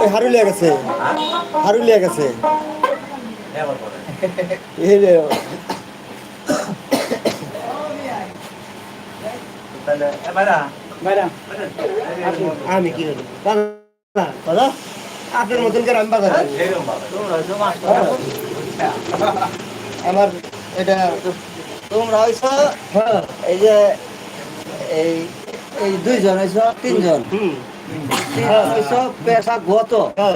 ওই হারুলিয়া গেছে। হারুলিয়া গেছে এই রে, আমি কি দাদা আপনার মতন করে আমি বাজার আমার এটা তোমরা হইছ হ্যাঁ। এই যে এই এই দুইজন হইছ তিনজন। হইছ পেশা গত। হ্যাঁ।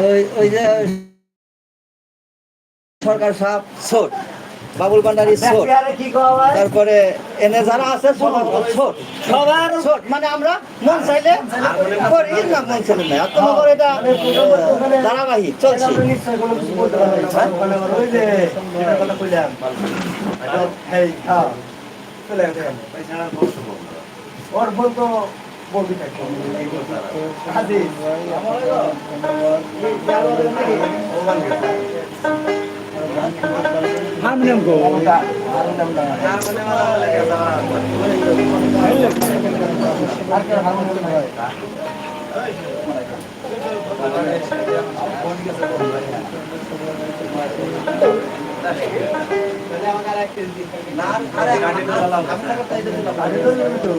ওই ওই যে সরকার সাহেব ছোট। বাবুল ভান্ডারি ছোট। তারপরে এনে যারা আছে ছোট ছোট সবার ছোট মানে আমরা মন চাইলে করি না মন চাইলে না আর তোমার এটা ধারাবাহিক চলছে। বলতে হ্যাঁ। ওর বল বলবি না। কি? হাদিস। হারমোনিয়াম গো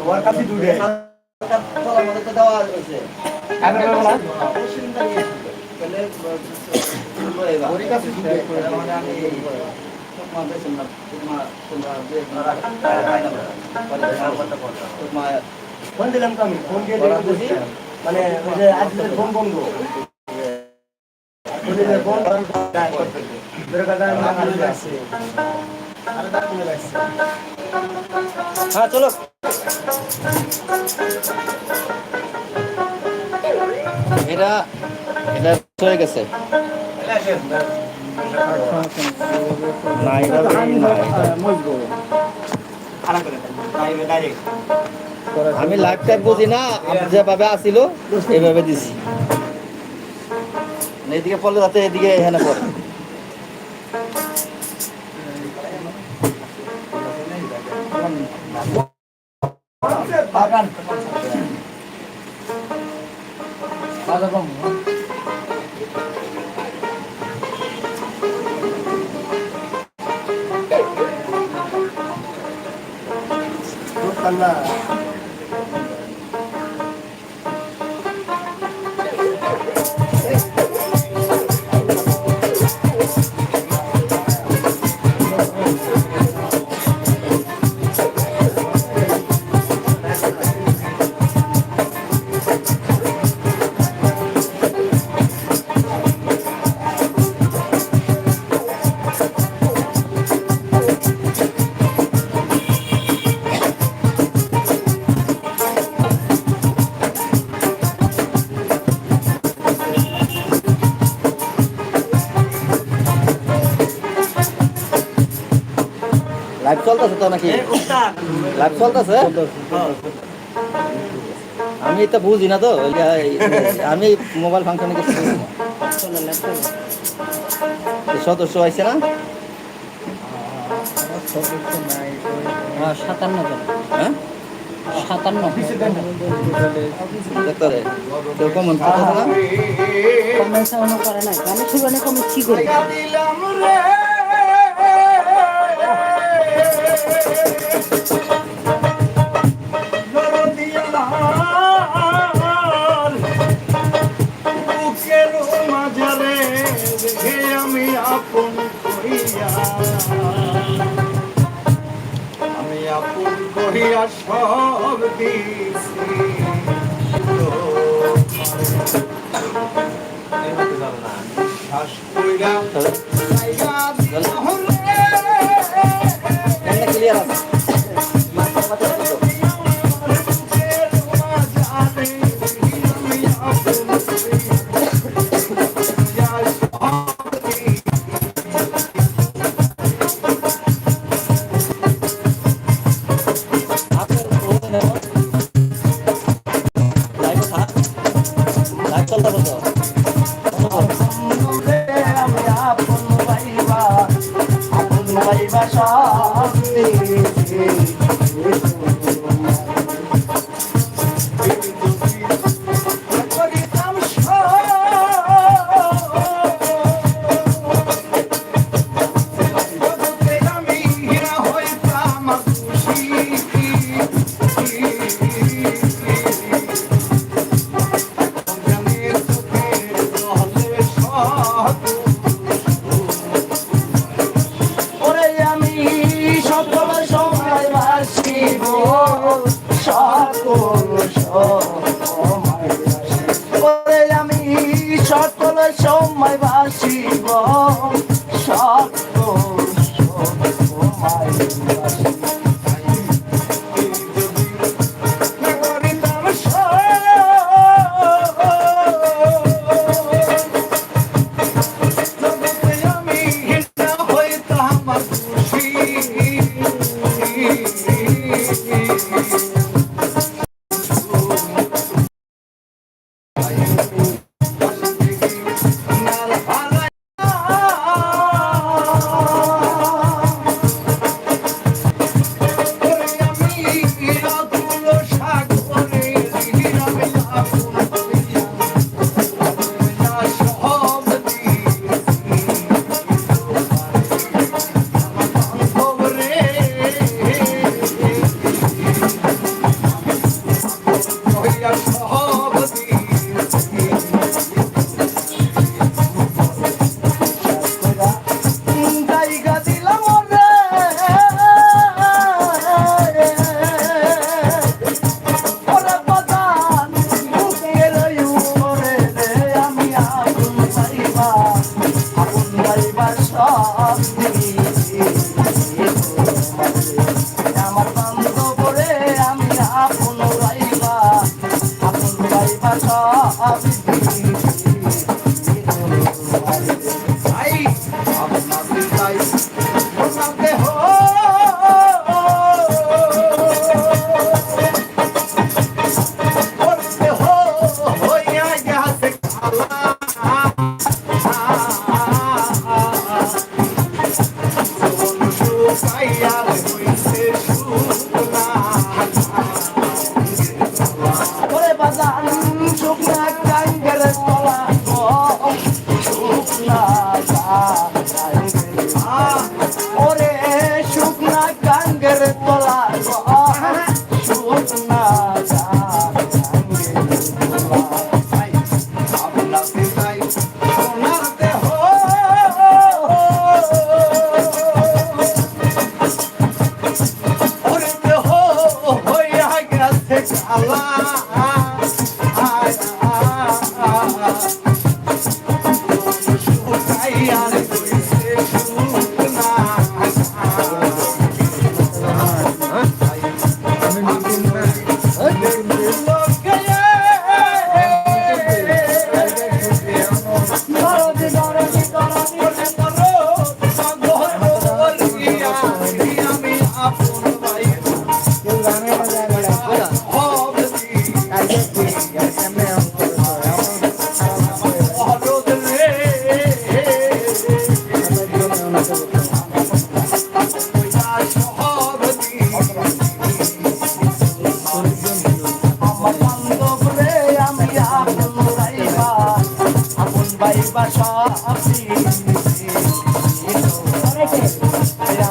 ওর কাছে তো দেওয়া হয়েছে ফোন দিলাম তো আমি ফোন দিয়ে মানে ওই যে আজকে ফোন বন্ধ ওই যে এটা এটা হয়ে গেছে। আমি লাইফ টাইম বুঝি না আমি যেভাবে আসিল এইভাবে দিছি। মানে এদিকে পড়লে যাতে এদিকে এখানে পড়ে। 的爆米花。干了。লাইভ চলতেছে তো নাকি? লাইভ চলতেছে? আমি এটা বুঝি না তো আমি মোবাইল ফাংশনে কিছু বুঝি না। সদস্য হয়েছে না? সাতান্ন জন। হ্যাঁ? সাতান্ন। কেউ কমন করে কি করে? আর সব দিছি। 가자 아버지 어,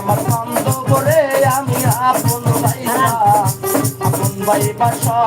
আমার আমি আপন ভাই আপন ভাই বাসা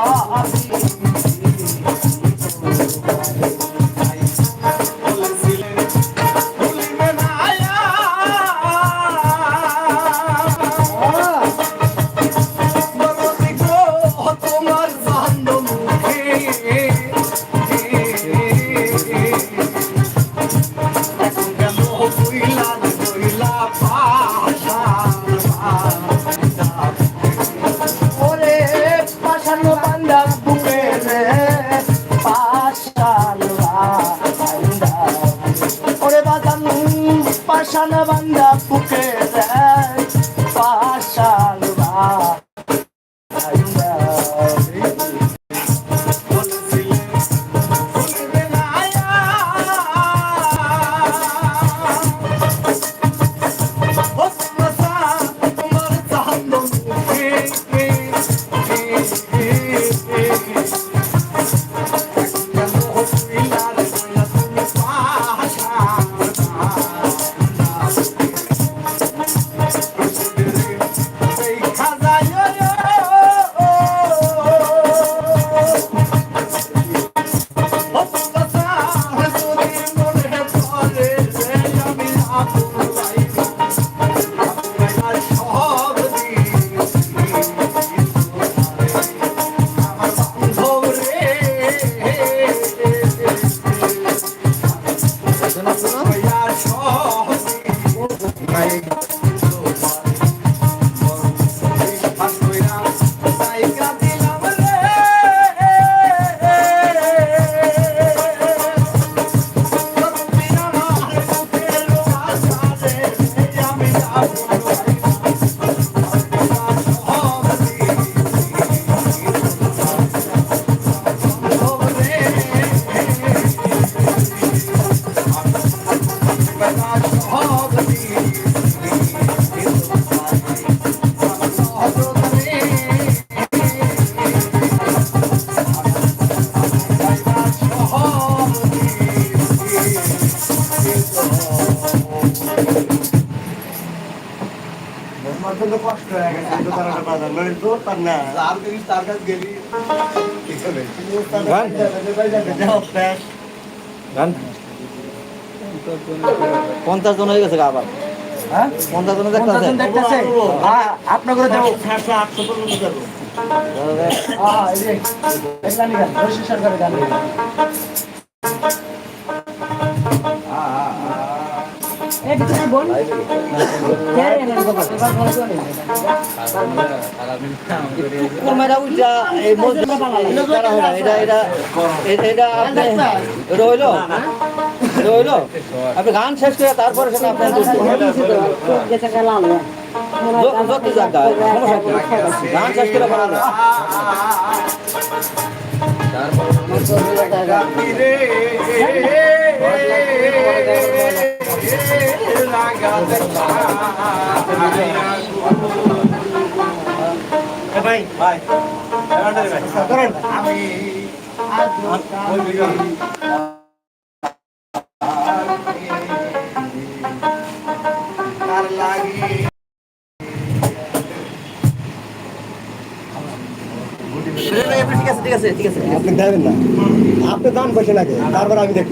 পঞ্চাশ জন হয়ে গেছে গা আবার। হ্যাঁ? পঞ্চাশ জন দেখতেছে? দেখতেছে আপনার করে যাব। আটশো যাব। এই যে দেখলাম গান রশি সরকারের গান এটা- এটা আপনি এটা হইল এটা হইল আপনি গান শেষ করে তারপরে সেটা আপনার যত জায়গা গান শেষ করে করা যায়। ভাই ভাই আমি ঠিক আছে ঠিক আছে আপনি দেবেন না। আপনি দান বসে নাকি তারপর আমি দেখব।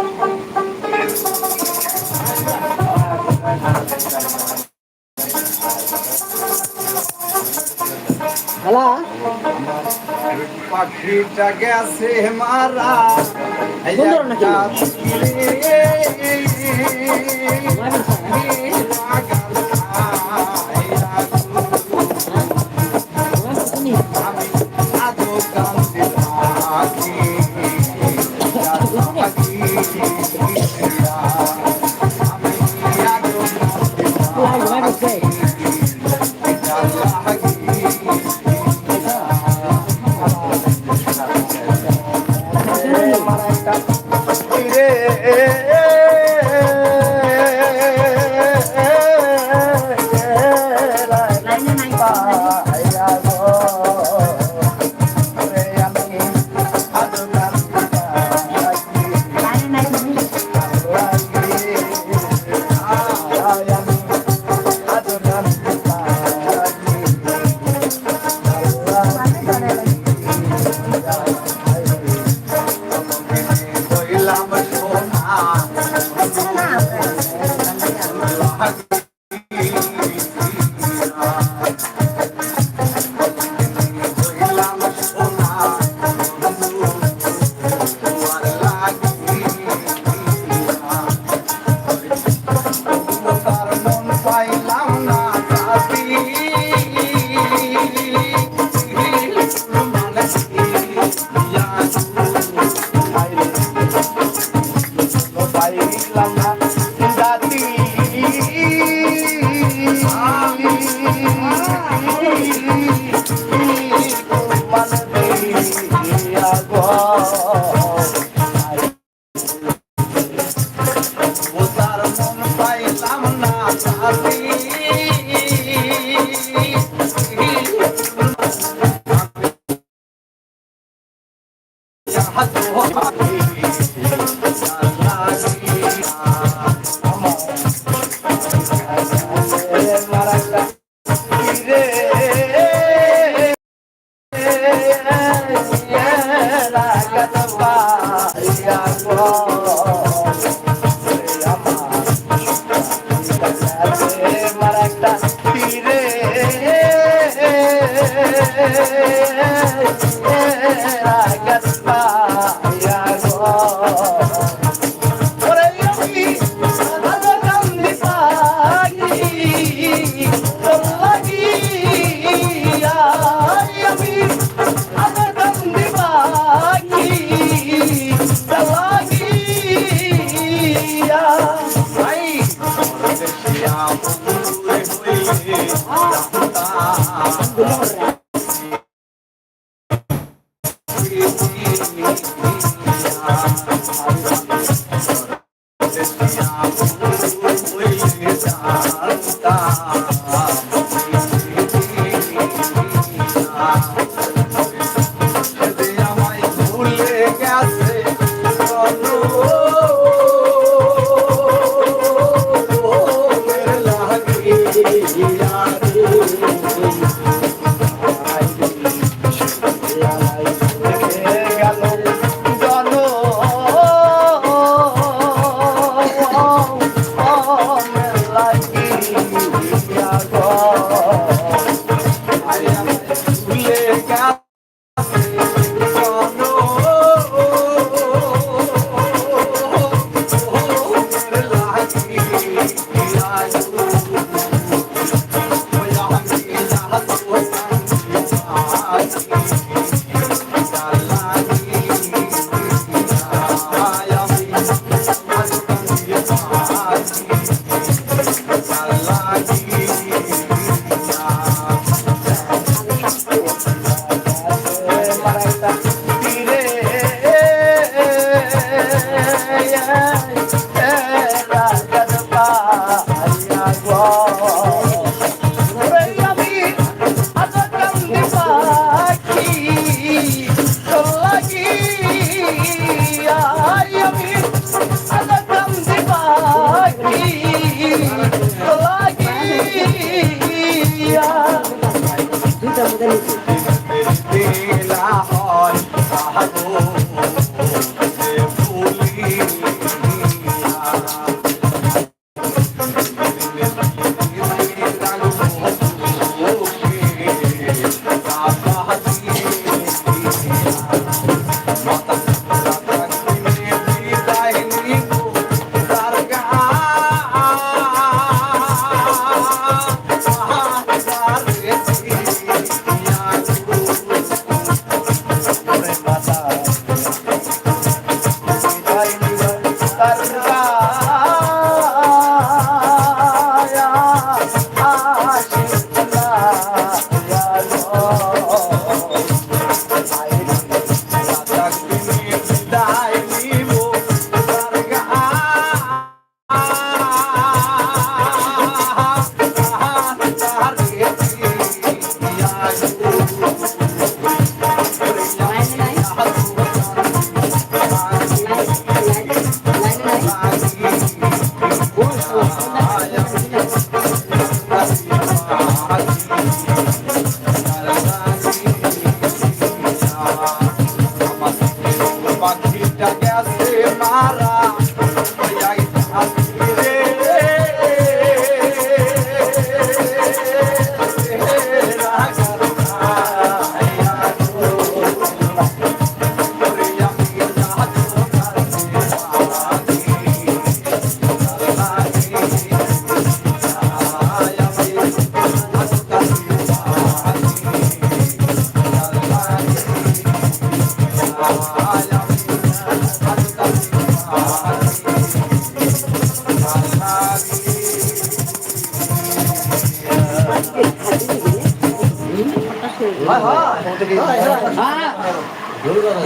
পাখিটা গেছে মারা। হইয়া ভাই দেশিয়া বন্ধুরে হইয়ে Andalucía.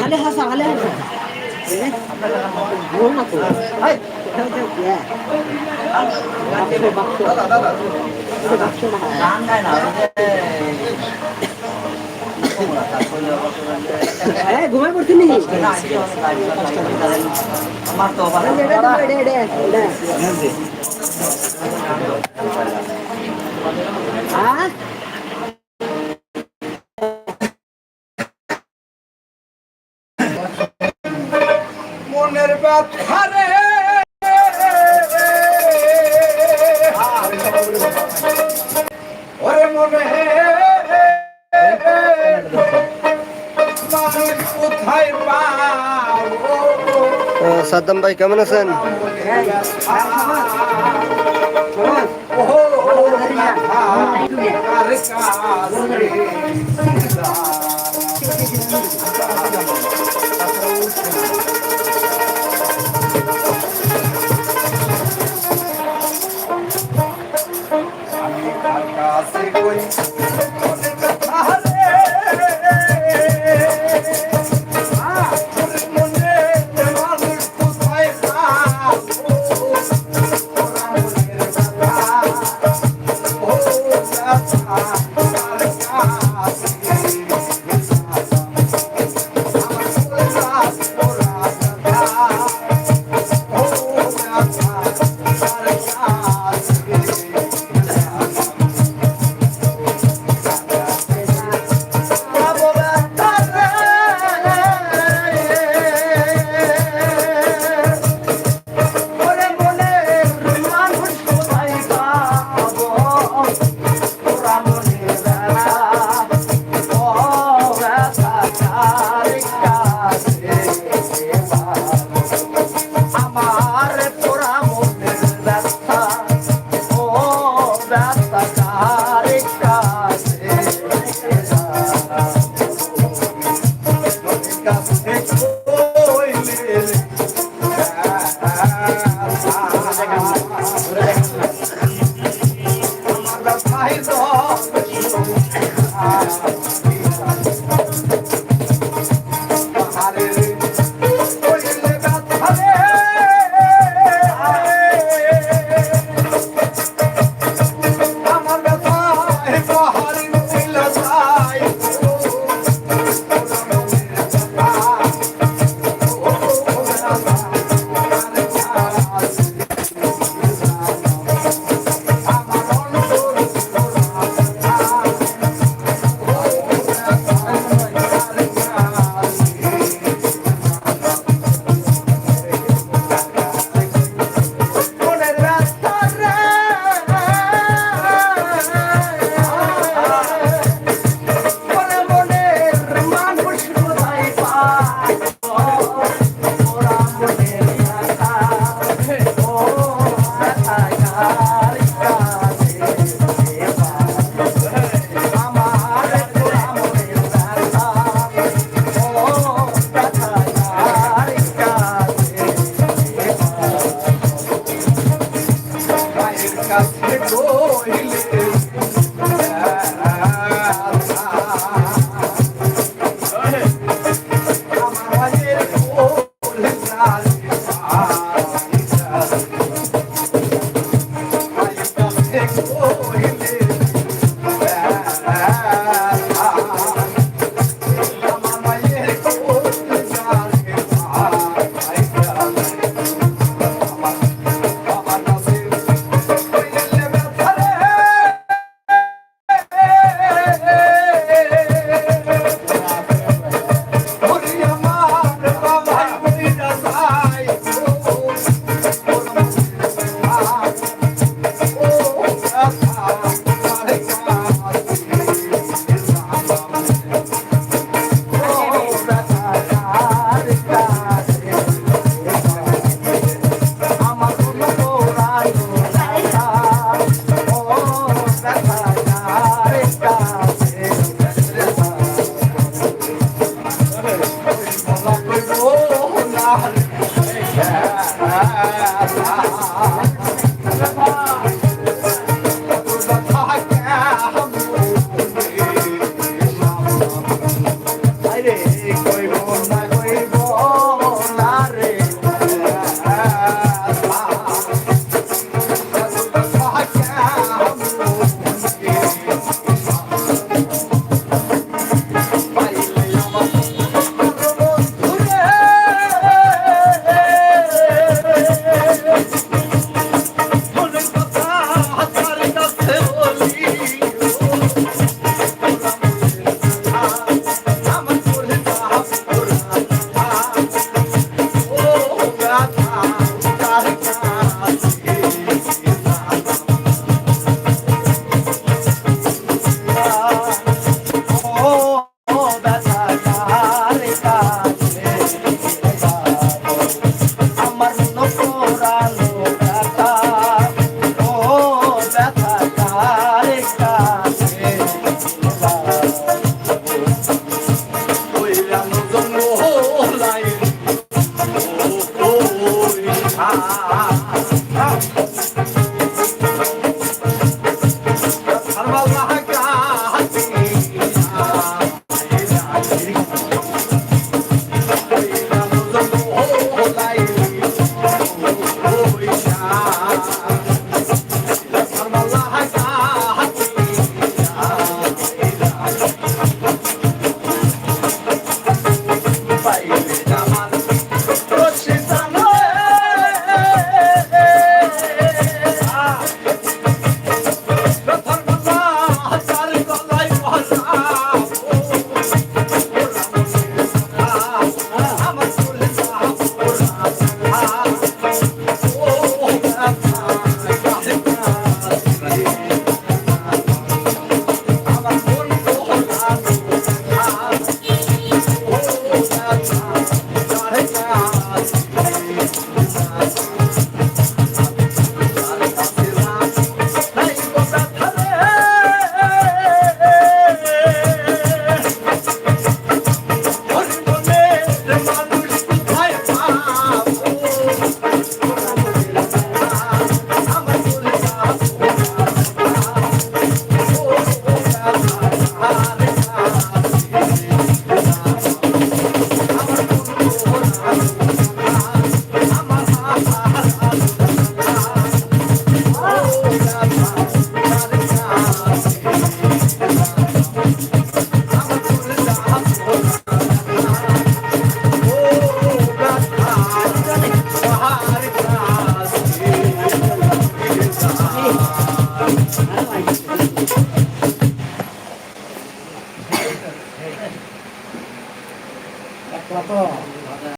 হালে হাসা হালে হাসা হ্যাঁ ঘুমাই পড়ছি নি আমার তো হ্যাঁ। সাদ্দাম ভাই কেমন আছেন?